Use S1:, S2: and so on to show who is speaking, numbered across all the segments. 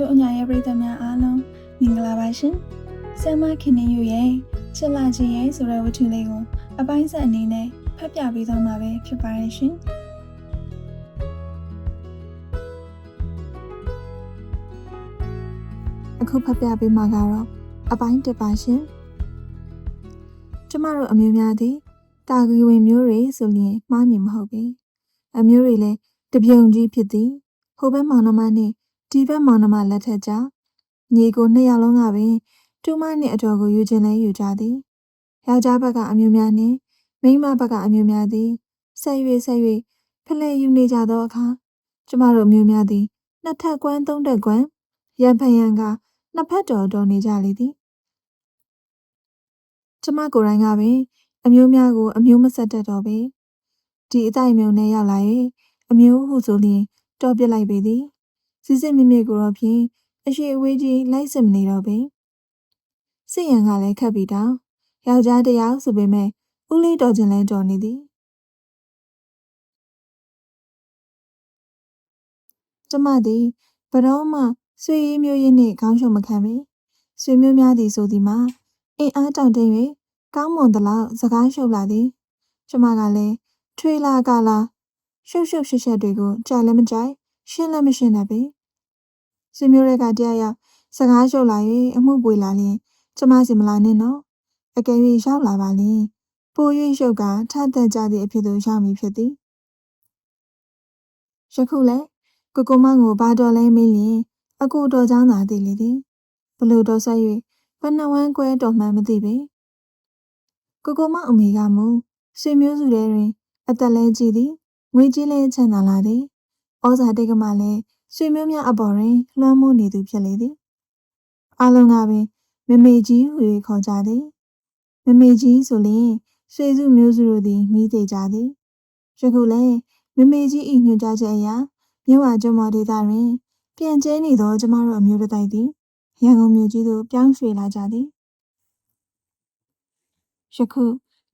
S1: ထိုအညာရဲ့ပရိသတ်များအားလုံးမင်္ဂလာပါရှင်။ဆ iam မခင်နေယူရဲ့ချစ်လာခြင်းရဲ့ဆိုတဲ့ဝတ္ထုလေးကိုအပိုင်းဆက်အနေနဲ့ဖတ်ပြပေးသွားမှာပဲဖြစ်ပါရဲ့ရှင်။အခုဖတ်ပြပေးမှာကတော့အပိုင်းတစ်ပါရှင်။ကျမတို့အမျိုးများသည်တာဂီဝင်မျိုးတွေဆိုရင်မှားမြင်မဟုတ်ပေ။အမျိုးတွေလည်းတပြုံကြီးဖြစ်သည်။ဟိုဘက်မောင်နှမနှင့် ဒီဘက်မောင်နှမလက်ထက်ကြညီကိုနှစ်ယောက်လုံးကပင်တူမနှင့်အတော်ကိုယူခြင်းလဲယူကြသည်ယောက်ျားဘက်ကအမျိုးများနှင့်မိန်းမဘက်ကအမျိုးများသည်ဆက်၍ဆက်၍ဖလှယ်ယူနေကြသောအခါကျမတို့အမျိုးများသည်နှစ်ထပ်ကွမ်းသုံးထပ်ကွမ်းရံဖန်ရံကနှစ်ဖက်တော်တော်နေကြလေသည်ကျမကိုယ်တိုင်ကပင်အမျိုးများကိုအမျိုးမဆက်တတ်တော့ပေဒီအတိုင်းမျိုးနဲ့ရောက်လာ၍အမျိုးဟုဆိုလျင်တော်ပြစ်လိုက်ပေသည် စစ်စစ်မြမြကိုတော့ဖြင့်အရှိအဝေးကြီးလိုက်စမနေတော့ပေစစ်ရန်ကလည်းခက်ပြီးတောင်ယောက်ျားတယောက်ဆိုပေမဲ့ဦးလေးတော်ချင်းလဲတော်နေသည်ကျမသည်ဘတော်မှဆွေရည်မျိုးရင်းနှင့်ခေါင်းရှုံမခံပေဆွေမျိုးများသည်ဆိုသည်မှာအင်အားတောင့်တင်း၍ကောင်းမွန်သလောက်စကားရှုပ်လာသည်ကျမကလည်းထွေလာကလာရှုပ်ရှုပ်ရှက်ရှက်တွေကိုကြိုက်လည်းမကြိုက် ရှင်းလည်းမရှင်းတတ်ပေဆွေမျိုးတွေကတယောက်ယောက်စကားရှုပ်လာ၍အမှုပွေလာလျင်ကျမစီမလာနဲ့နော်အကယ်၍ရောက်လာပါလျင်ပို၍ရှုပ်ကထသက်ကြသည့်အဖြစ်သို့ရောက်မည်ဖြစ်သည်ယခုလည်းကိုကိုမန်ကိုဘာတော်လဲမေးလျင်အကူတော်ချောင်းသာသိလေသည်ဘလို့တော်ဆက်၍ဘဏ္ဍဝမ်းကွဲတော်မှန်မသိပေကိုကိုမအမေကမူဆွေမျိုးစုထဲတွင် အသက်လဲကြည့်သည်ငွေကြီးလဲချမ်းသာလာသည် ဩဇာတိတ်ကမှလည်းဆွေမျိုးများအပေါ်တွင်လွှမ်းမိုးနေသူဖြစ်လေသည်အလုံးကပင်မမေကြီးဟူ၍ခေါ်ကြသည်မမေကြီးဆိုလျင်ဆွေစုမျိုးစုတို့သည်မိသေးကြသည်ယခုလည်းမမေကြီး၏ညွှန်ကြားချက်အရမြဝကျွန်းမော်ဒေသတွင်ပြန်ကျဲနေသောကျမတို့အမျိုးတိုက်သည်ရန်ကုန်မြို့ကြီးသို့ပြောင်းရွှေ့လာကြသည်ယခု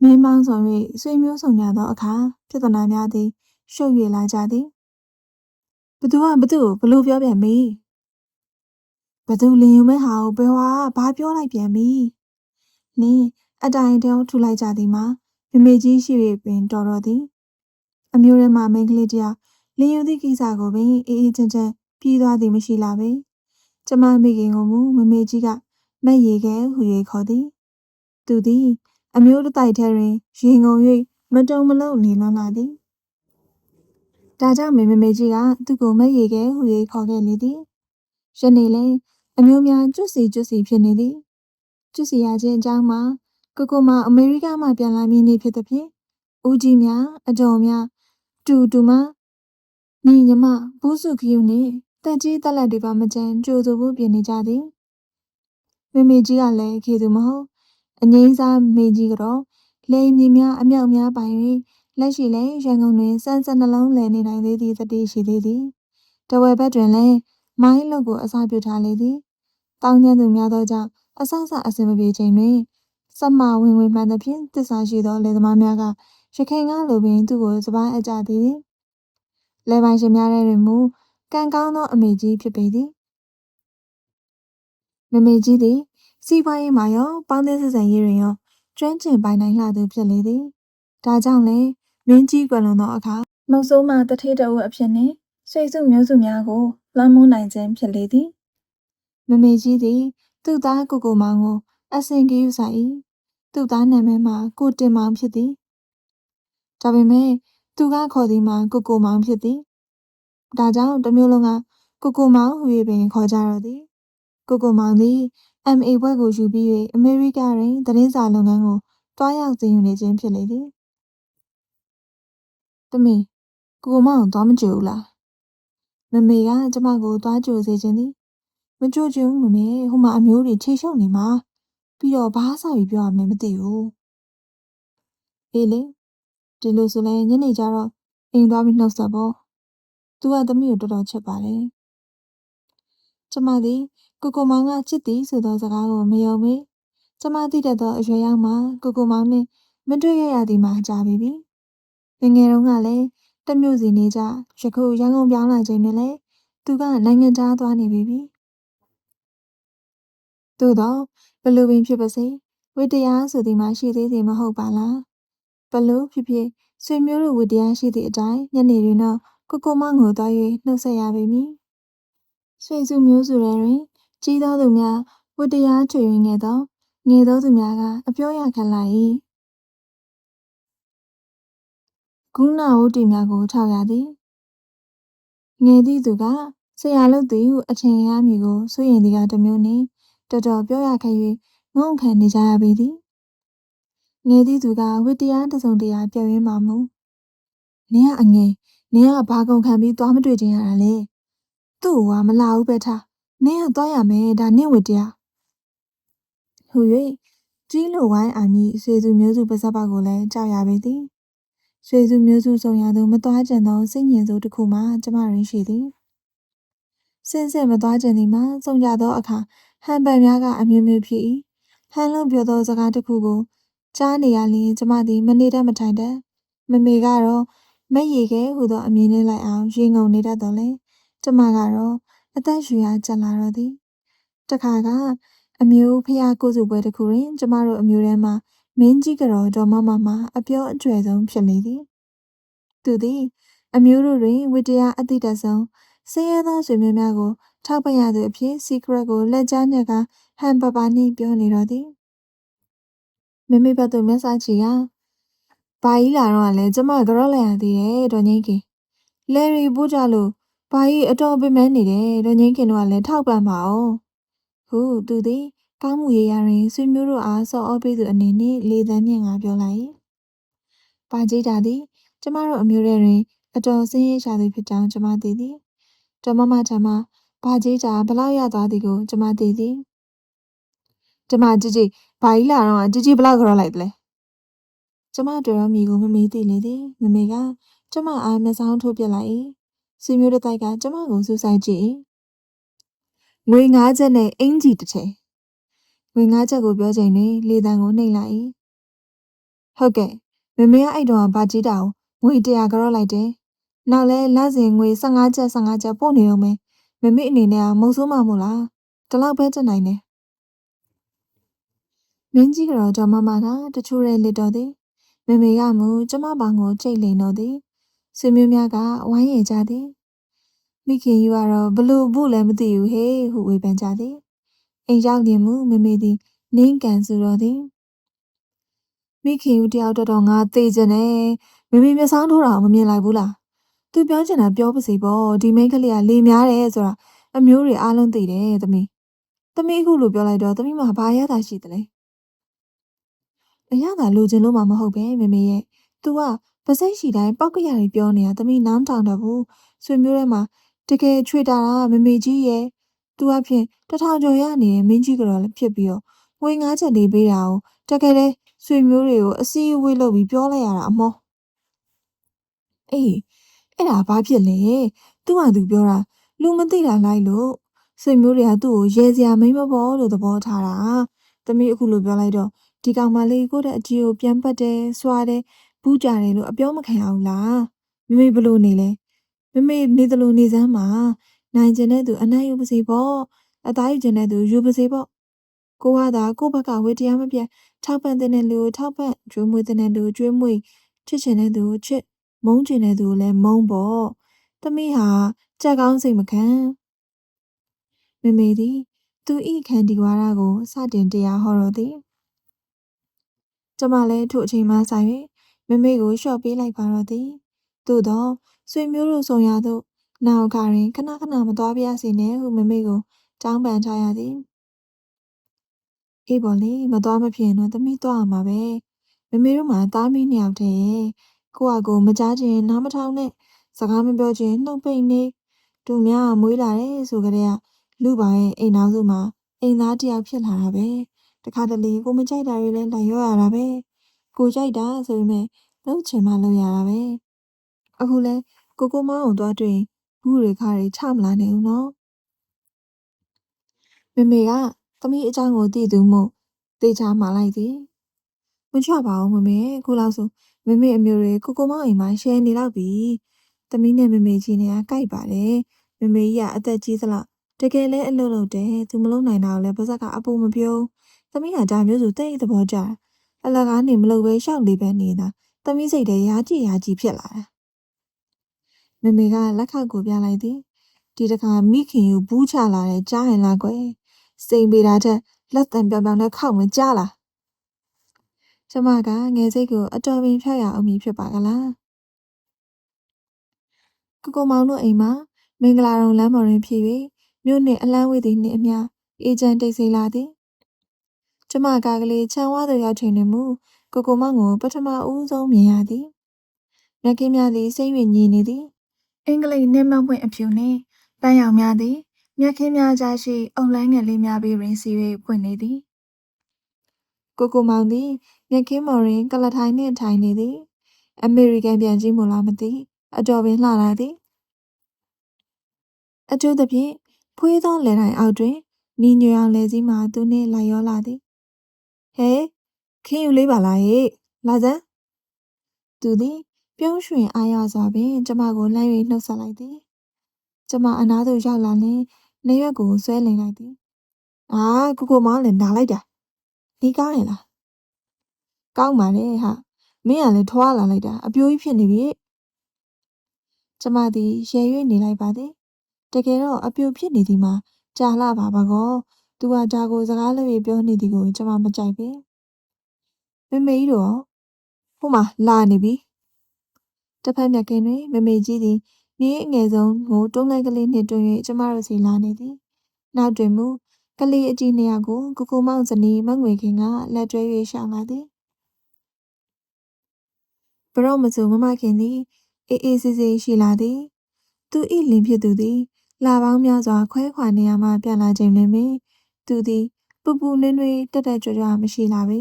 S1: မင်းမောင်းဆောင်၍ဆွေမျိုးဆောင်ကြသောအခါပြဿနာများသည်ရှုပ်၍လာကြသည် ဘသူကဘသူ့ကိုဘလို့ပြောပြန်ပြီဘသူလင်ယူမဲ့ဟာကိုဘယ်ဟာဘာပြောလိုက်ပြန်ပြီနင်းအတိုင်တောင်းထူလိုက်ကြသည်မှာမမေကြီးရှိ၍ပင်တော်တော်သည်အမျိုးထဲမှမိန်းကလေးတယောက်လင်ယူသည့်ကိစ္စကိုပင်အေးအေးချမ်းချမ်းပြီးသွားသည်မရှိလာပေကျမမိခင်ကိုမူမမေကြီးကမက်ရီခဲဟူ၍ခေါ်သည်သူသည် အမျိုးတတိုက်ထဲတွင်ရင်ငုံ၍မတုံမလုံးနေလွန်လာသည် ဒါကြောင့်မေမေမေကြီးကသူ့ကိုမက်ရီခဲဟူ၍ခေါ်ခဲ့လေသည်ယနေ့လည်းအမျိုးများကျွတ်စီကျွတ်စီဖြစ်နေသည်ကျွတ်စီရခြင်းအကြောင်းမှာကိုကိုမအမေရိကမှပြန်လာမည်နေ့ဖြစ်သဖြင့်ဦးကြီးများအတော်များတူတူမညီညီမဘူးစုခယူနှင့်တက်ကြီးတက်လက်တွေပါမကြမ်းကြိုဆိုဖို့ပြင်နေကြသည်မေမေကြီးကလည်းခေသူမဟုတ်အငိမ့်စားမေကြီးကတော့လိန်မြင်များအမြောက်များပိုင်၍ လက်ရှိလည်းရန်ကုန်တွင်စမ်းစက်နှလုံးလည်နေနိုင်သေးသည့်သတိရှိသေးသည်တဝယ်ဘက်တွင်လည်းမိုင်းလုတ်ကိုအစားပြုထားလေသည်တောင်းကျမ်းသူများသောကြောင့်အဆအဆအစင်မပြေချိန်တွင်စမဝင်ဝင်မှန်သဖြင့်တစ္ဆာရှိသောလေသမားများကရခိုင်ကလိုပင်သူ့ကိုစပားအကြသည်လေပိုင်ရှင်များထဲတွင်မူကံကောင်းသောအမေကြီးဖြစ်ပေသည်မမေကြီးသည်စီးပွားရေးမှာရောပေါင်းသင်းဆက်ဆံရေးတွင်ရောကျွမ်းကျင်ပိုင်နိုင်လှသူဖြစ်လေသည်ဒါကြောင့်လည်း မင်းကြီးကွယ်လွန်သောအခါမုတ်ဆိုးမှတထေးတအုပ်အဖြစ်နှင့်ဆွေစုမျိုးစုများကိုလွှမ်းမိုးနိုင်ခြင်းဖြစ်လေသည်မမေကြီးသည် သူ့သားကိုကိုမောင်ကိုအစင်ကြီးယူဆိုင်၏သူ့သားနာမည်မှာကိုတင်မောင်ဖြစ်သည်ဒါပေမဲ့သူကခေါ်သည်မှာကိုကိုမောင်ဖြစ်သည်ဒါကြောင့်တမျိုးလုံးကကိုကိုမောင်ဟူ၍ပင်ခေါ်ကြတော့သည်ကိုကိုမောင်သည် MA ဘွဲ့ကိုယူပြီး၍အမေရိကတွင်သတင်းစာလုပ်ငန်းကိုတွားရောက်သိယူနေခြင်းဖြစ်လေသည် တမီကိုကိုမောင်သွားမကြည့်ဘူးလားမမေကကျမကိုသွားကြိုစေခြင်းသည်မကြိုချင်ဘူးမမေဟိုမှာအမျိုးတွေခြေရှုပ်နေမှာပြီးတော့ဘာစာပြီးပြောရမလဲမသိဘူးအေးလေဒီလိုဆိုလဲညနေကျတော့အိမ်သွားပြီးနှုတ်ဆက်ပေါ့သူကသမီးကိုတော်တော်ချစ်ပါတယ်ကျမသည်ကိုကိုမောင်ကချစ်သည်ဆိုသောစကားကိုမယုံမေကျမသိတတ်သောအရွယ်ရောက်မှကိုကိုမောင်နှင့်မတွေ့ရရသည်မှာကြာပြီပြီ ငငယ်တုန်းကလည်းတမျိုးစီနေကြယခုရန်ကုန်ပြောင်းလာချိန်တွင်လည်းသူကနိုင်ငံသားသွားနေပြီပြီသို့တော့ဘလို့ပင်ဖြစ်ပါစေဝိတရားဆိုသည်မှာရှိသေးသည်မဟုတ်ပါလားဘလို့ဖြစ်ဖြစ်ဆွေမျိုးတို့ဝိတရားရှိသည့်အတိုင်းညနေတွင်တော့ကိုကိုမောင်ကိုသွား၍နှုတ်ဆက်ရပေမည်ဆွေစုမျိုးစုတွေတွင်ကြီးသောသူများဝိတရားချွေရင်းငယ်သောငယ်သောသူများကအပြောရခံလာ၏ ဂုဏဝတ္တိများကို ထောက်ရသည်ငယ်သည့်သူကဆရာလုပ်သည်ဟုအထင်ရမည်ကိုစိုးရင်သည်ကတစ်မျိုးနှင့်တော်တော်ပြောရခဲ့၍ငုံခံနေကြရပေသည်ငယ်သည့်သူကဝိတရားတစ်စုံတရာပြောင်းရင်းမှမူနင်ကအငယ်နင်ကဘာကုန်ခံပြီးသွားမတွေ့ခြင်းရတာလဲသူ့ကမလာဘူးပဲထားနင်ကသွားရမယ်ဒါနင့်ဝိတရားဟူ၍ကြီးလိုဝိုင်းအာမည်ဆွေစုမျိုးစုပါဇက်ပေါက်ကိုလည်းကြောက်ရပေသည် ဆွေစုမျိုးစုဆောင်ရသူမသွားကြသောစိတ်ညင်စုတစ်ခုမှကျမရင်းရှိသည်စင်စစ်မသွားကြသည်မှာစုံကြသောအခါဟန်ပန်များကအမျိုးမျိုးဖြစ်၏ဟန်လုံးပြောသောစကားတစ်ခုကိုကြားနေရလျင်ကျမသည်မနေတတ်မထိုင်တတ်မမေကတော့မက်ရီခဲဟူသောအမည်နဲ့လိုက်အောင်ရင်ငုံနေတတ်တော်လဲကျမကတော့အသက်ရှူရကြလာတော့သည်တခါကအမျိုးဖျားကိုစုပွဲတစ်ခုတွင်ကျမတို့အမျိုးထဲမှာ မင်းကြီးကတော့ဒေါ်မမမအပြောအကျွယ်ဆုံးဖြစ်လေသည်သူသည် အမျိုးတို့တွင်ဝိတရားအတိတ်တဆုံးဆင်းရဲသောဆွေမျိုးများကို ထောက်ပံ့ရသူအဖြစ် secret ကိုလက်ကြားညက်ကဟန်ပပါနှင့်ပြောနေတော့သည်မမေဘတ်သူမျက်စာချီကဘာကြီးလာတော့လဲကျမကတော့လည်းရသေးတယ်ဒေါ်ငိမ့်ခင်လဲရီပူးကြလို့ဘာကြီးအတော်ပင်ပန်းနေတယ်ဒေါ်ငိမ့်ခင်တို့ကလည်းထောက်ပံ့ပါအောင်ဟုသူသည် ကောင်းမှုရရာတွင် ဆွေမျိုးတို့အား ဆော်ဩပေးသူအနေနှင့် လေသံမြင့်ကပြောလိုက်။ပါကြီးတာသည် ကျမတို့အမျိုးထဲတွင် အတော်ဆင်းရဲရှာသူဖြစ်ကြောင်း ကျမသိသည်။တော်မမထမပါကြီးတာဘလောက်ရသွားသည်ကို ကျမသိသည်။ကျမကြည်ကြည်ဘာကြီးလာတော့ကြည်ကြည်ဘလောက်ကြောက်လိုက်တယ်လဲ။ကျမတွေ့တော့မိကို မမေးသိလေသည်။မမေက ကျမအား မျက်စောင်းထိုးပြလိုက်၏။ဆွေမျိုးတို့တိုက်က ကျမကို စူးစိုက်ကြည့်၏။ငွေ၅ချက်နဲ့ အင်ကြီးတစ်ထည် ငွေငါးချက်ကိုပြောချိန်တွင်လေတံကိုနှိပ်လိုက်၏ဟုတ်ကဲ့မမေကအဲ့တော့ဗာကြီးတာကိုငွေ100ကြော့လိုက်တယ်နောက်လဲလစဉ်ငွေ15ချက်15ချက်ပို့နေတော့မယ်မမေအနေနဲ့ကမုံဆိုးမှမို့လားဒီလောက်ပဲတက်နိုင်တယ်မင်းကြီးကတော့တော်မမကတချို့တဲ့လစ်တော်သည်မမေကမူကျမပေါင်ကိုကြိတ်လိန်တော့သည်ဆွေမျိုးများကဝိုင်းရကြသည်မိခင်ယူကတော့ဘလို့ဘူးလည်းမသိဘူးဟေးဟုဝေဖန်ကြသည် အိမ်ရောက်လျင်မူမမေသည်နင်းကန်ဆိုတော်သည်မိခင်ဦးတယောက်တော်တော်ငါသေချင်တယ်မမေမျက်စောင်းထိုးတာမမြင်လိုက်ဘူးလားသူပြောချင်တာပြောပါစေပေါ့ဒီမိန်းကလေးကလေများတယ်ဆိုတာအမျိုးတွေအားလုံးသိတယ်သမီးသမီးအခုလိုပြောလိုက်တော့သမီးမှာဘာရတာရှိသလဲအရသာလိုချင်လို့မှမဟုတ်ပဲမမေရဲ့ तू ကပစိတ်ရှိတိုင်းပောက်ကရတွေပြောနေတာသမီးနားမထောင်တော့ဘူးဆွေမျိုးထဲမှာတကယ်ချွေတာကမမေကြီးရဲ့ သူအဖြစ်တထောင်ကျော်ရနေတဲ့မင်းကြီးကတော့လည်းဖြစ်ပြီးတော့ငွေငါးချက်လေးပေးတာကိုတကယ်လဲဆွေမျိုးတွေကိုအစည်းအဝေးလုပ်ပြီးပြောလိုက်ရတာအမောအေးအဲ့ဒါဘာဖြစ်လဲသူ့ဟာသူပြောတာလူမသိတာလိုက်လို့ဆွေမျိုးတွေကသူ့ကိုရဲစရာမိမပေါ်လို့သဘောထားတာသမီးအခုလိုပြောလိုက်တော့ဒီကောင်မလေးကိုတဲ့အကြီးကိုပြန်ပတ်တယ်စွာတယ်ဘူးကြတယ်လို့အပြောမခံအောင်လားမမေဘလို့နေလဲမမေနေသလိုနေစမ်းမှာ နိုင်ကျင်တဲ့သူအနိုင်ယူပါစေပေါ့အသားယူကျင်တဲ့သူယူပါစေပေါ့ကိုကသာကိုဘက်ကဝေတရားမပြတ်ထောက်ပံ့တဲ့လူကိုထောက်ပံ့ကျွေးမွေးတဲ့လူကိုကျွေးမွေးချစ်ချင်တဲ့သူကိုချစ်မုန်းချင်တဲ့သူကိုလည်းမုန်းပေါ့သမီးဟာကြက်ကောင်းစိတ်မခံမမေသည်သူဤခံဒီဝါရကိုစတင်တရားဟောတော်သည်ကျမလည်းထို့အချိန်မှဆိုင်၍မမေကိုလျှော့ပေးလိုက်ပါတော့သည်သို့သောဆွေမျိုးတို့ဆောင်ရသို့ နောက်ခါတွင်ခဏခဏမသွားပြရစေနဲ့ဟုမမေကိုတောင်းပန်ထားရသည်အေးပေါ်လေမသွားမဖြစ်ရင်တော့သမီးသွားရမှာပဲမမေတို့မှာသားမီးနှစ်ယောက်တည်းရဲ့ကိုကကိုမကြားခြင်းနားမထောင်နဲ့စကားမပြောခြင်းနှုတ်ပိတ်နေသူများမွေးလာတယ်ဆိုကြတဲ့လူပါရဲ့အိမ်နောက်စုမှာအိမ်သားတယောက်ဖြစ်လာတာပဲတခါတလေကိုမကြိုက်တာတွေလည်းလိုက်ရောရတာပဲကိုကြိုက်တာဆိုပေမဲ့လှုပ်ချင်မှလှုပ်ရတာပဲအခုလဲကိုကိုမောင်ကိုသွားတွေ့ ဘူးတွေခါတွေချမလာနိုင်ဘူးနော်မမေကသမီးအကြောင်းကိုသိသူမို့တေချာမှာလိုက်သည်မချပါဘူးမမေခုလောက်ဆိုမမေအမျိုးတွေကိုကိုမောင်အိမ်မှာရှယ်နေတော့ပြီသမီးနဲ့မမေကြီးနဲ့ကကြိုက်ပါတယ်မမေကြီးကအသက်ကြီးသလားတကယ်လဲအလုပ်လုပ်တယ်သူမလုပ်နိုင်တာကိုလည်းပါဇက်ကအပူမပြုံးသမီးကဒါမျိုးဆိုတိတ်သဘောကျတယ်အလကားနေမလုပ်ပဲရှောက်လေးပဲနေတာသမီးစိတ်ထဲရာကြည်ရာကြည်ဖြစ်လာတယ် မမေကလက်ခောက်ကိုပြလိုက်သည်ဒီတခါမိခင်ကိုဘူးချလာတဲ့ကြားရင်လားကွယ်စိန်ပေတာထက်လက်တံပြောင်ပြောင်နဲ့ခောက်မကြားလားကျမကငယ်စိတ်ကိုအတော်ပင်ဖြောက်ရအောင်မည်ဖြစ်ပါကလားကိုကိုမောင်တို့အိမ်မှာမင်္ဂလာတုံလမ်းပေါ်တွင်ဖြစ်၍မြို့နှင့်အလန်းဝေးသည်နှင့်အမျှအေဂျင့်တိတ်ဆိတ်လာသည်ကျမကကလေးချမ်းဝါသို့ရောက်ချိန်တွင်မူကိုကိုမောင်ကိုပထမဦးဆုံးမြင်ရသည်မြက်ကင်းများသည်စိမ့်၍ညီနေသည် အင်္ဂလိပ်နှင်းမပွင့်အဖြူနှင့်ပန်းရောင်များသည်မြက်ခင်းများကြားရှိအုံလိုင်းငယ်လေးများပြီးရင်စီ၍ပွင့်နေသည်ကိုကိုမောင်သည်မြက်ခင်းမော်တွင်ကလထိုင်နှင့်ထိုင်နေသည်အမေရိကန်ပြန်ကြီးမို့လားမသိအတော်ပင်လှလာသည်အထူးသဖြင့်ဖွေးသောလယ်တိုင်အောက်တွင်နီညွေအောင်လယ်စည်းမှသူနှင့်လိုက်ရောလာသည်ဟဲခင်းယူလေးပါလားဟေ့လာစမ်းသူသည် ပြုံးရွှင်အားရစွာပင်ကျမကိုလှမ်း၍နှုတ်ဆက်လိုက်သည်ကျမအနားသို့ရောက်လာလျှင်နေရွက်ကိုဆွဲလင်လိုက်သည်အာကိုကိုမောင်လည်းနားလိုက်တာဒီကောင်းရင်လားကောင်းပါလေဟာမင်းကလည်းထွားလာလိုက်တာအပြိုးကြီးဖြစ်နေပြီကျမသည်ရေ၍နေလိုက်ပါသည်တကယ်တော့အပြိုဖြစ်နေသည်မှာကြာလှပါပါကောသူကဒါကိုစကားလို့ပြောနေသည်ကိုကျမမကြိုက်ပင်မမေကြီးတို့ဟိုမှာလာနေပြီ တစ်ဖက်မြက်ကင်းတွင် မမေကြီးသည်မြေအငယ်ဆုံးကိုတွန်းလိုက်ကလေးနှင့်တွင်၍ကျမတို့စီလာနေသည်နောက်တွင်မူကလေးအကြီးနှစ်ယောက်ကိုကိုကိုမောင်ဇနီးမငွေခင်ကလက်တွဲ၍ရှောင်လာသည်ဘရော့မစုံမမခင်သည်အေးအေးဆေးဆေးရှိလာသည် သူဤလင်ဖြစ်သူသည်လာပေါင်းများစွာခွဲခွာနေရမှပြန်လာချိန်တွင်ပင်သူသည်ပူပူနွေးနွေးတက်တက်ကြွကြွမရှိလာပေ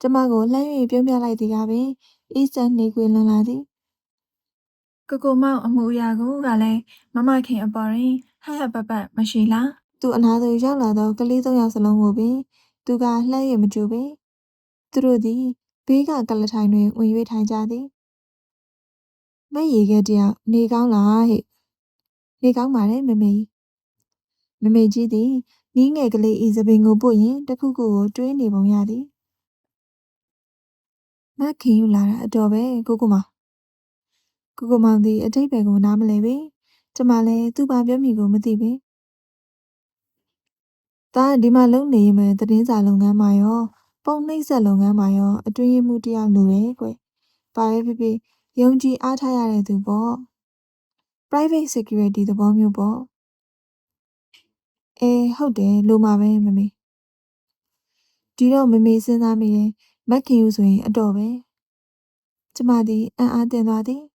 S1: ကျမကိုလှမ်း၍ပြုံးပြလိုက်သည်ကပင်အေးစက်နေကွေလွန်လာသည် ကိုကိုမောင်အမှုအရာကိုကလည်းမမခင်အပေါ်တွင်ဟဟပပမရှိလားသူအနာသို့ရောက်လာသောကလေးသုံးယောက်စလုံးကိုပင်သူကလှမ်း၍မကြည့်ပေသူတို့သည်ဘေးကကလထိုင်တွင်ဝင်၍ထိုင်ကြသည်မရေခဲတယောက်နေကောင်းလားဟဲ့နေကောင်းပါတယ်မမေမမေကြီးသည်နီးငယ်ကလေးဤသပင်ကိုပုတ်ရင်တခုခုကိုတွေးနေပုံရသည်မခင်ယူလာတာအတော်ပဲကိုကိုမ ကိုကိုမောင်သည်အတိတ်ပဲကိုနားမလဲပေကျမလည်းသူ့ဘာပြောမိကိုမသိပေဒါဒီမှာလုံနေရင်မယ်တည်င်းစာလုပ်ငန်းမှာရော ပုံနှိပ်ဆက်လုပ်ငန်းမှာရော အတွင်းရမှုတယောက်လိုတယ်ကွ။ဘာပဲဖြစ်ဖြစ်ယုံကြည်အားထားရတဲ့သူပေါ့။ private security သဘောမျိုးပေါ့။အေးဟုတ်တယ်လိုမှာပဲမမေ။ဒီတော့မမေစဉ်းစားမိတယ်မက်ခင်ယူဆိုရင်အတော်ပဲ။ကျမသည်အံ့အားသင့်သွားသည်။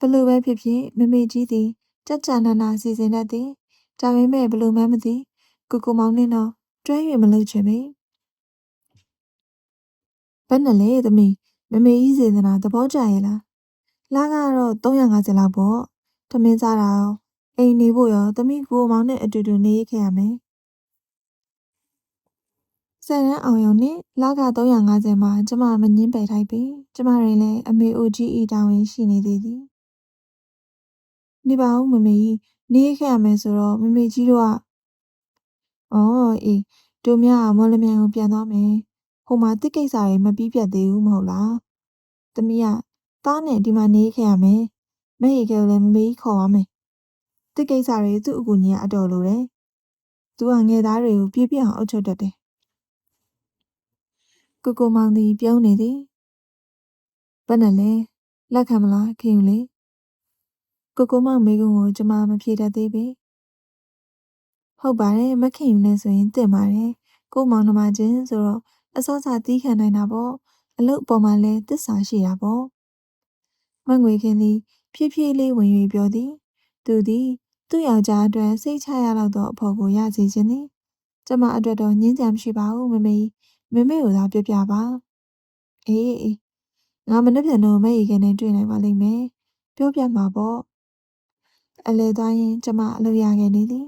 S1: ဘလို့ပဲဖြစ်ဖြစ်မမေကြီးသည်ကြကြနာနာစီစဉ်တတ်သည်။ဒါပေမဲ့ဘလို့မှမသိကိုကိုမောင်နဲ့တော့တွဲ၍မလုပ်ချင်ပေ။ဘယ်နဲ့လဲသမီးမမေကြီးစေတနာသဘောကျရဲ့လား။လာကတော့350လောက်ပေါ့။ထမင်းစားတာရောအိမ်နေဖို့ရောသမီးကိုမောင်နဲ့အတူတူနေရခဲ့ရမယ်။ဆယ်ရန်အောင်ရုံနဲ့လာက350မှာကျမမငင်းပယ်ထိုက်ပြီ။ကျမရင်လည်းအမေအိုကြီးဤတောင်းရင်ရှိနေသေးသည်။ နေပါဦးမမေကြီးနေရခဲ့ရမယ်ဆိုတော့မမေကြီးတို့ကအော်အေးတို့များမော်လမြိုင်ကိုပြန်သွားမယ်ဟိုမှာတစ်ကိစ္စတွေမပြီးပြတ်သေးဘူးမဟုတ်လားသမီးကသားနဲ့ဒီမှာနေခဲ့ရမယ်မဟေကလည်းမမေးခေါ်ပါမယ်တစ်ကိစ္စတွေသူ့အကူကြီးကအတော်လိုတယ်သူကငယ်သားတွေကိုပြည့်ပြည့်အောင်အုပ်ချုပ်တတ်တယ်ကိုကိုမောင်သည်ပြုံးနေသည်ဘယ်နဲ့လဲလက်ခံမလားခင်ယူလေ ကိုကိုမောင်မိကုံကိုကျမမဖြေတတ်သေးပေဟုတ်ပါတယ်မခင်ယူနေဆိုရင်တင့်ပါတယ်ကိုမောင်နှမချင်းဆိုတော့အစောစားတီးခံနိုင်တာပေါ့အလုတ်ပေါ်မှာလဲတစ္ဆာရှိတာပေါ့မငွေခင်းသည် ဖြည်းဖြည်းလေးဝင်၍ပြောသည်သူသည်သူ့ယောက်ျားအတွက်စိတ်ချရတော့သောအဖို့ကိုရစေခြင်းသည်ကျမအတွက်တော့ညင်းကြံမရှိပါဘူးမမေမမေကိုသာပြောပြပါအေးအေးငါမနေ့ပြန်တော့မအေးကနေတွေ့နိုင်ပါလိမ့်မယ်ပြောပြမှာပေါ့ အလဲသွားရင်ကျမအလုပ်ရခဲ့နေသည်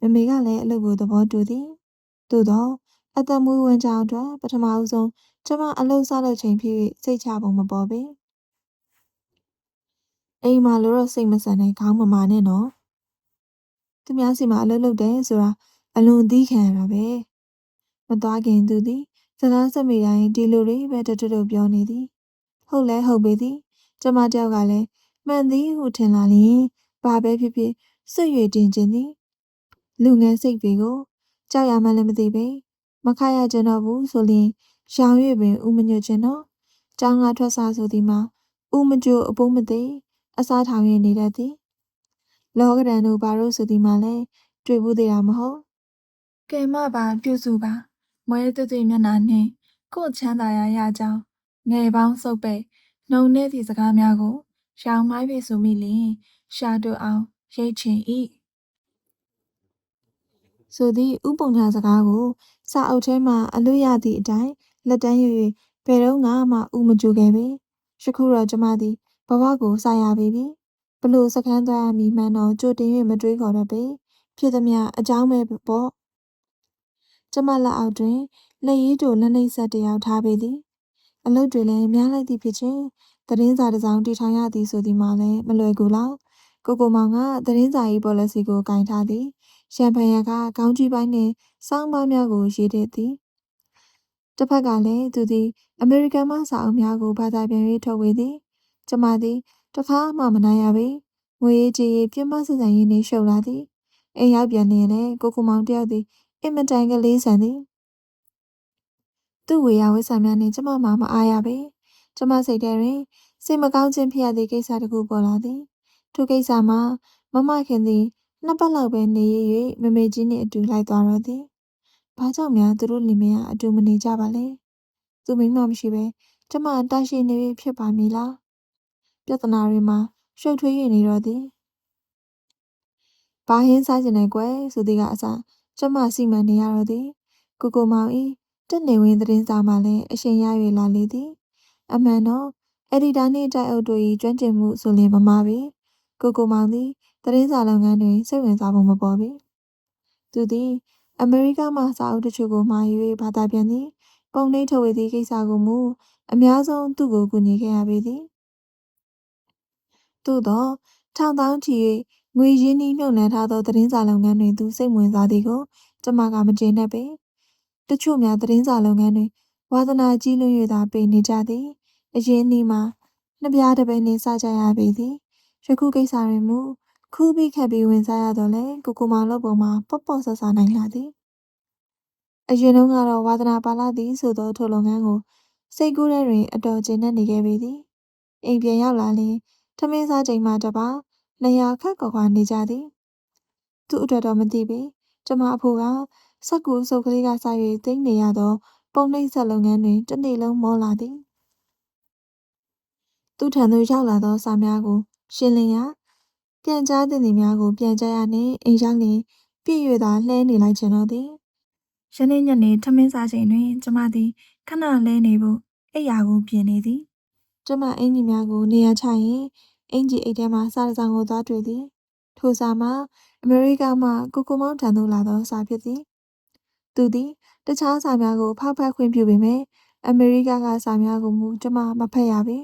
S1: မမေကလည်းအလုပ်ကိုသဘောတူသည်သို့တော့အသက်မွေးဝမ်းကြောင်းအတွက်ပထမဦးဆုံးကျမအလုပ်စလုပ်ချိန်ဖြစ်၍စိတ်ချပုံမပေါ်ပေအိမ်မှာလို့တော့စိတ်မဆန်နဲ့ခေါင်းမမာနဲ့နော်သူများစီမှာအလုပ်လုပ်တယ်ဆိုတာအလွန်အသီးခံရတာပဲမသွားခင်သူသည်စကားဆက်မိတိုင်းဒီလိုတွေပဲတတွတ်ပြောနေသည်ဟုတ်လဲဟုတ်ပေသည်ကျမတယောက်ကလည်းမှန်သည်ဟုထင်လာလျင် ဘာပဲဖြစ်ဖြစ်ဆွတ်၍တင်ခြင်းသည်လူငယ်စိတ်တွေကိုကြောက်ရမှလည်းမသိပေမခရကြတော့ဘူးဆိုလျင်ရောင်၍ပင်ဥမညွတ်ခြင်းတော့ကျောင်းကထွက်စားဆိုသည်မှာဥမကြိုအပိုးမသိအစားထောင်ရနေတတ်သည်လောကဒန်တို့ဘာလို့ဆိုသည်မှာလဲတွေ့ဘူးသေးတာမဟုတ်ကဲမပါပြုစုပါမွဲသွေ့သွေ့မျက်နှာနှင့်ကို့ချမ်းသာရာရကြောင်းငယ်ပေါင်းစုပ်ပိတ်နှုံနေသည့်စကားများကိုရောင်မိုင်းပြီဆိုမိလျင် ရှာတွအောင်ရိတ်ချင်၏ဆိုသည့်ဥပုံညာစကားကိုစာအုပ်ထဲမှအလွတ်ရသည့်အတိုင်းလက်တန်း၍၍ဘယ်တော့မှဥမကြိုခဲ့ပေယခုတော့ကျမသည်ဘဝကိုစာရပေပြီဘလို့စကန်းသွားရမည်မှန်းတော့ကြိုတင်၍မတွေးခေါ်တတ်ပေဖြစ်သည်မအကြောင်းပဲပေါ့ကျမလက်အောက်တွင်လက်ရည်တို့လက်နှိပ်ဆက်တယောက်ထားပေသည်အလုပ်တွေလည်းများလိုက်သည့်ဖြစ်ချင်းသတင်းစာတစ်စောင်တီထောင်ရသည်ဆိုသည်မှလည်းမလွယ်ကူလောက် ကိုကိုမောင်ကသတင်းစာရေး policy ကိုကင်ထားသည်ရှမ်ပန်ရကကောင်းကြီးပိုင်းနှင့်စောင်းပါးများကိုရေးတဲ့သည်တစ်ဖက်ကလည်းသူသည်အမေရိကန်မှစာအုပ်များကိုဘာသာပြန်၍ထုတ်ဝေသည်ကျမသည်တစ်ခါမှမနိုင်ရပေငွေရေးကြေးရေးပြင်းပစစံရင်းနှင့်ရှုပ်လာသည်အိမ်ရောက်ပြန်နေရင်လည်းကိုကိုမောင်တယောက်သည်အင်မတန်ကလေးဆန်သည်သူ့ဝေယဝိဆာများနှင့်ကျမမှမအားရပေကျမစိတ်ထဲတွင်စိတ်မကောင်းခြင်းဖြစ်ရသည့်ကိစ္စတစ်ခုပေါ်လာသည် ထိုကိစ္စမှာမမခင်သည်နှစ်ပတ်လောက်ပဲနေရ၍မမေကြီးနှင့်အတူလိုက်သွားတော့သည်ဘာကြောင့်များသူတို့လင်မယားအတူမနေကြပါလဲသူမိမမရှိပဲကျမတာရှိနေပြီဖြစ်ပါမည်လားပြဿနာတွေမှာရှုပ်ထွေး၍နေတော့သည်ဘာဟင်းစားကျင်တယ်ကွယ်ဆိုသည်ကအစားကျမစီမံနေရတော့သည်ကိုကိုမောင်ဤတက်နေဝင်သတင်းစာမှလည်းအရှင်ရ၍လာလေသည်အမှန်တော့အက်ဒီတာနှင့်တိုက်အုပ်တို့၏ကျွမ်းကျင်မှုဆိုလျင်မမှားပေ ကိုကိုမောင်သည်သတင်းစာလုပ်ငန်းတွင်စိတ်ဝင်စားမှုမပေါ်ပေသူသည်အမေရိကမှစာအုပ်တချို့ကိုမှာယူ၍ဘာသာပြန်သည်ပုံနှိပ်ထုတ်ဝေသည့်ကိစ္စကိုမူအများဆုံးသူ့ကိုကူညီခဲ့ရပေသည်သို့သောထောင်တောင်းချီ၍ငွေရင်းနှီးမြှုပ်နှံထားသောသတင်းစာလုပ်ငန်းတွင်သူစိတ်ဝင်စားသည်ကိုကျမကမကျေနပ်ပေတချို့များသတင်းစာလုပ်ငန်းတွင်ဝါသနာကြီးလွန်း၍သာပေနေကြသည်အရင်နီးမှာနှစ်ပြားတစ်ပိနှင့်စကြရပေသည် ယခုကိစ္စတွင်မူခူးပြီးခက်ပြီးဝင်စားရတော့လေကိုကိုမောင်လုပ်ပေါ်မှာပေါ့ပေါ့ဆဆနိုင်လာသည်အရင်တုန်းကတော့ဝါသနာပါလာသည်ဆိုသောထိုလုပ်ငန်းကိုစိတ်ကူးထဲတွင်အတော်ကျဉ်နေခဲ့ပေသည်အိမ်ပြန်ရောက်လာလျင်ထမင်းစားချိန်မှတပါနေရာခက်ခွာခွာနေကြသည်သူ့အတွက်တော့မသိပေကျမအဖိုးကစက်ကူစုပ်ကလေးကစား၍သိမ်းနေရသောပုံနှိပ်ဆက်လုပ်ငန်းတွင်တစ်နေ့လုံးမောလာသည်သူထံသို့ရောက်လာသောစာများကို ရှင်းလင်းရပြန်ကြားသင့်သည်များကိုပြန်ကြားရနှင့်အိမ်ရောက်လျင်ပြည့်၍သာလှဲနေလိုက်ခြင်းတော့သည်ယနေ့ညနေထမင်းစားချိန်တွင် ကျမသည်ခဏလဲနေဖို့အိယာကိုပြင်နေသည်ကျမအင်ကြီးများကိုနေရာချရင်အင်ကြီးအိတ်ထဲမှစားတစောင်ကိုသွားတွေ့သည်ထိုစာမှာအမေရိကမှကိုကိုမောင်ထံသို့လာသောစာဖြစ်သည်သူသည်တခြားစာများကိုဖောက်ဖက်ခွင့်ပြုပေမယ့်အမေရိကကစာများကိုမူကျမမဖတ်ရပေ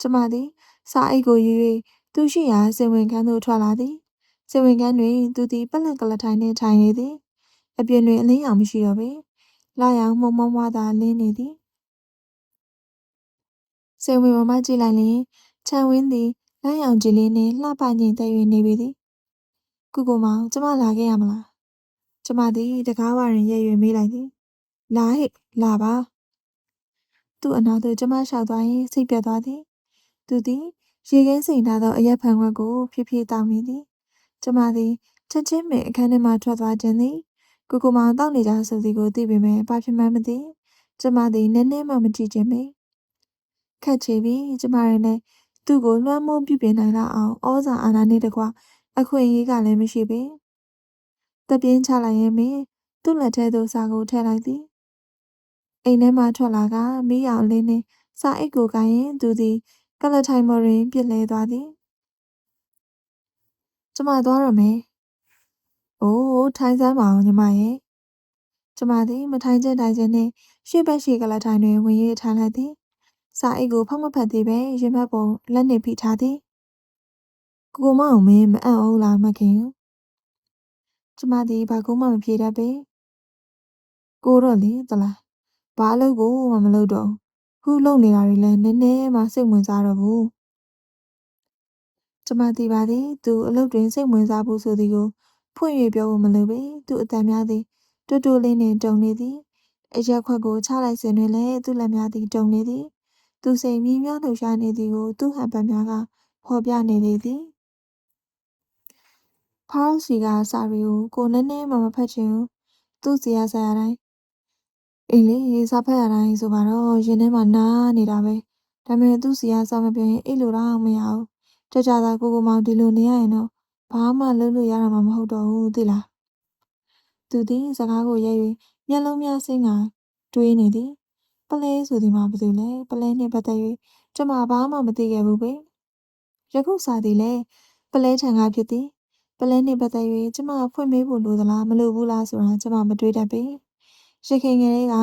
S1: ကျမသည် စာအိတ်ကိုယူ၍သူရှိရာစင်ဝင်ခန်းသို့ထွက်လာသည်စင်ဝင်ခန်းတွင်သူသည်ပလက်ကလထိုင်နှင့်ထိုင်နေသည်အပြင်တွင်အလင်းရောင်မရှိတော့ပေလာရောင်မှုံမွားမွားသာလင်းနေသည်စင်ဝင်ပေါ်မှကြည့်လိုက်လျင်ခြံဝင်းသည်လမ်းရောင်ကြည်လေးနှင့်လှပငိမ့်သက်၍နေပေသည်ကုကိုမောင်ကျမလာခဲ့ရမလားကျမသည်တကားဝရင်ရဲ၍မေးလိုက်သည်လာဟိလာပါသူ့အနာသို့ကျမလျှောက်သွားရင်စိတ်ပြတ်သွားသည် သူသည်ရေခဲစိန်ထားသောအရက်ဖန်ခွက်ကိုဖြည်းဖြည်းတောင်းနေသည်ကျမသည်ချက်ချင်းပင်အခန်းထဲမှထွက်သွားခြင်းသည်ကိုကိုမောင်တောက်နေကြဆိုသည်ကိုသိပေမဲ့ဘာဖြစ်မှန်းမသိကျမသည်နည်းနည်းမှမကြည့်ခြင်းပေခက်ချေပြီးကျမရနဲ့သူ့ကိုလွှမ်းမိုးပြုပြင်နိုင်လောက်အောင်ဩဇာအာဏာနှင့်တကွအခွင့်အရေးကလည်းမရှိပေတပြင်းချလိုက်ရင်ပင်သူ့လက်ထဲသို့စာကိုထည့်လိုက်သည်အိမ်ထဲမှထွက်လာကမီးရောင်လေးနှင့်စာအိတ်ကိုကိုင်းရင်သူသည် ကလထိုင်မော်တွင်ပြစ်လဲသွားသည်ကျမသွားရမယ်။အိုးထိုင်စမ်းပါအောင်ညီမရဲ့။ကျမသည်မထိုင်ကျတိုင်ခြင်းနှင့်ရှေ့ဘက်ရှိကလထိုင်တွင်ဝင်၍ထိုင်လိုက်သည်။စာအိတ်ကိုဖောက်မဖက်သေးပဲရင်ဘတ်ပုံလက်နှင့်ဖိထားသည်။ကိုကိုမအောင်မင်းမအံ့ဩလားမခင်ကျမသည်ဘာကူမှမဖြေတတ်ပေကိုတော့လေသလားဘာအလုပ်ကိုမှမလုပ်တော့ဘူး ခုလုပ်နေတာတွေလည်းနည်းနည်းမှစိတ်ဝင်စားတော့ဘူးကျမသိပါသည်သူအလုပ်တွင်စိတ်ဝင်စားဖို့ဆိုသည်ကိုဖွင့်၍ပြောဖို့မလိုပေသူအတန်များသည်တူတူလေးနှင့်တုံနေသည်အရက်ခွက်ကိုချလိုက်စဉ်တွင်လည်းသူ့လက်များသည်တုံနေသည်သူစိတ်မြည်များလှူရှားနေသည်ကိုသူ့ဟန်ပတ်များကဖော်ပြနေလေသည်ဖောက်စီကစာတွေကိုကိုနည်းနည်းမှမဖတ်ချင်ဘူးသူ့စီရဆရာတိုင်း အေးလေစာဖတ်ရတိုင်းဆိုပါတော့ရင်ထဲမှာနားနေတာပဲဒါပေမဲ့သူ့စီရစာမပြောရင်အဲ့လိုတော့မရဘူးကြကြသာကိုကိုမောင်ဒီလိုနေရရင်တော့ဘာမှလုပ်လို့ရတာမှမဟုတ်တော့ဘူးသိလားသူသည်စကားကိုရဲ၍မျက်လုံးများဆင်းကတွေးနေသည်ပလဲဆိုဒီမှာဘာလို့လဲပလဲနှင့်ပတ်သက်၍ကျမဘာမှမသိခဲ့ဘူးပဲယခုစာသည်လဲပလဲထံကဖြစ်သည်ပလဲနှင့်ပတ်သက်၍ကျမဖွင့်မေးဖို့လိုသလားမလိုဘူးလားဆိုတာကျမမတွေးတတ်ပေ ရခင်ကလေးက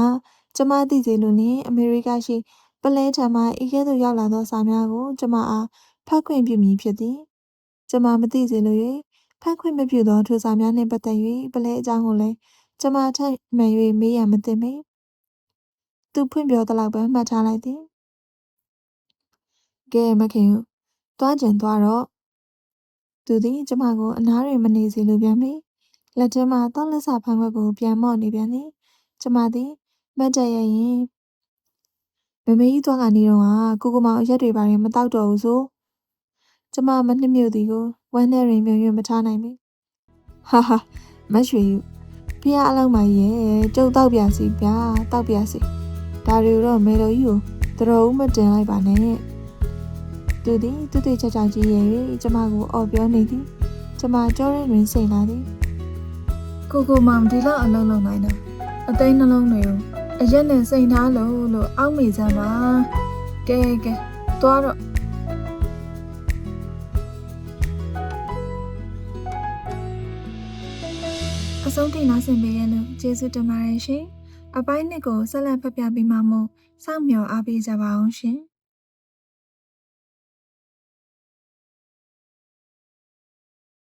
S1: ကျမသိစေလိုနှင့်အမေရိကရှိပလဲထံမှဤကဲ့သို့ရောက်လာသောစာများကိုကျမအားဖတ်ခွင့်ပြုမည်ဖြစ်သည်ကျမမသိစေလို၍ဖတ်ခွင့်မပြုသောထိုစာများနှင့်ပတ်သက်၍ပလဲအကြောင်းကိုလည်းကျမထပ်မှန်၍မေးရမသင့်ပေသူဖွင့်ပြောသလောက်ပဲမှတ်ထားလိုက်သည်ကဲမခင်ယူသွားကျင်သွားတော့သူသည်ကျမကိုအနားတွင်မနေစေလိုပြန်ပြီလက်ထဲမှတောက်လက်စာဖန်ခွက်ကိုပြန်မော့နေပြန်သည် ကျမသည်မတ်တက်ရရင်မမေကြီးသွားကနေတော့ကကိုကိုမောင်အရက်တွေပါရင်မတောက်တော့ဘူးဆိုကျမမနှိမ့်မြုပ်သည်ကိုဝမ်းထဲတွင်မြုံရွံ့မထားနိုင်ပြီဟာဟာမတ်ရွှေယူဖះအလုံးမကြီးရဲ့ကျုပ်တောက်ပြစီဗျာတောက်ပြစီဒါတွေတော့မေတော်ကြီးကိုတတော်ဦးမတင်လိုက်ပါနဲ့သူသည်တူတူချာချာကြီးရဲ့၍ကျမကိုအော်ပြောနေသည်ကျမကြောရဲတွင်စိတ်လာသည်
S2: ကိုကိုမောင်ဒီလောက်အလုံးလုံးနိုင်တာ အသိန်းနှလုံးတွေကိုအရက်နဲ့စိန်ထားလို့လို့အောက်မေစမ်းပါကဲကဲသွားတော့
S1: အဆုံးထိနားဆင်ပေးရလို့ကျေးဇူးတင်ပါတယ်ရှင်အပိုင်းနှစ်ကိုဆက်လက်ဖတ်ပြပေးမှာမို့စောင့်မျှော်အားပေးကြပါအောင်ရှင်